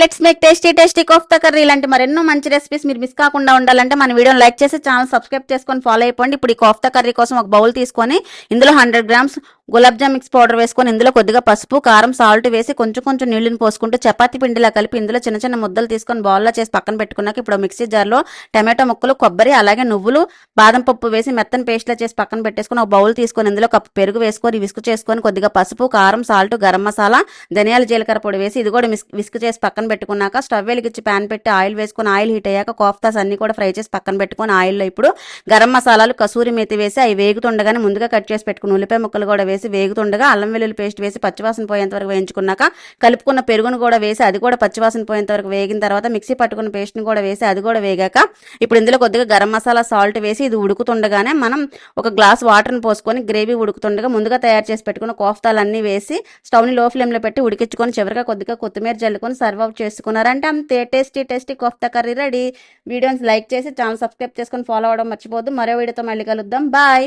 Let's make tasty tasty kofta curry ఇలాంటి మరెన్నో మంచి రెసిపీస్ మీరు మిస్ కాకుండా ఉండాలంటే మన వీడియోని లైక్ చేసి ఛానల్ సబ్స్క్రైబ్ చేసుకొని ఫాలో అయిపోండి. ఇప్పుడు ఈ కోఫ్తా కర్రీ కోసం ఒక బౌల్ తీసుకొని ఇందులో hundred grams gulab jamun mix powder వేసుకొని ఇందులో కొద్దిగా పసుపు కారం సాల్ట్ వేసి కొంచెం కొంచెం నీళ్ళని పోసుకుంటూ చపాతీ పిండిలా కలిపి ఇందులో చిన్న చిన్న ముద్దలు తీసుకొని బౌల్లో చేసి పక్కన పెట్టుకున్నాక ఇప్పుడు మిక్సీ జార్లో టమాటో ముక్కలు కొబ్బరి అలాగే నువ్వులు బాదం పప్పు వేసి మెత్తని పేస్ట్లా చేసి పక్కన పెట్టేసుకొని ఒక బౌల్ తీసుకొని ఇందులో కప్పు పెరుగు వేసుకొని విసుగు చేసుకొని కొద్దిగా పసుపు కారం సాల్ట్ గరం మసాలా ధనియాల జీలకర్ర పొడి వేసి ఇది కూడా మిస్- విసుగు చేసి పక్కన పెట్టుకున్నాక స్టవ్ వెలిగించి ప్యాన్ పెట్టి ఆయిల్ వేసుకొని ఆయిల్ హీట్ అయ్యాక కోఫ్తాస్ అన్ని కూడా ఫ్రై చేసి పక్కన పెట్టుకొని ఆయిల్లో ఇప్పుడు గరం మసాలాలు కసూరి మేతి వేసి అవి వేగుతుండగానే ముందుగా కట్ చేసి పెట్టుకుని ఉల్లిపాయ ముక్కలు కూడా వేసి వేసి వేగుతుండగా అల్లం వెల్లుల్లి పేస్ట్ వేసి పచ్చివాసన పోయేంత వరకు వేయించుకున్నాక కలుపుకున్న పెరుగును కూడా వేసి అది కూడా పచ్చివాసన పోయేంత వరకు వేగిన తర్వాత మిక్సీ పట్టుకున్న పేస్ట్ని కూడా వేసి అది కూడా వేగాక ఇప్పుడు ఇందులో కొద్దిగా గరం మసాలా సాల్ట్ వేసి ఇది ఉడుకుతుండగానే మనం ఒక గ్లాస్ వాటర్ని పోసుకొని గ్రేవీ ఉడుకుతుండగా ముందుగా తయారు చేసి పెట్టుకున్న కోఫ్తాలన్నీ వేసి స్టవ్ని లో ఫ్లేమ్లో పెట్టి ఉడికించుకొని చివరిగా కొద్దిగా కొత్తిమీర జల్లుకొని సర్వ్ అవుట్ చేసుకున్నారంటే అంతే. Tasty tasty kofta curry ready. వీడియోని లైక్ చేసి ఛానల్ సబ్స్క్రైబ్ చేసుకొని ఫాలో అవ్వడం మర్చిపోద్దు మరో వీడియోతో మళ్ళీ కలుద్దాం. బాయ్.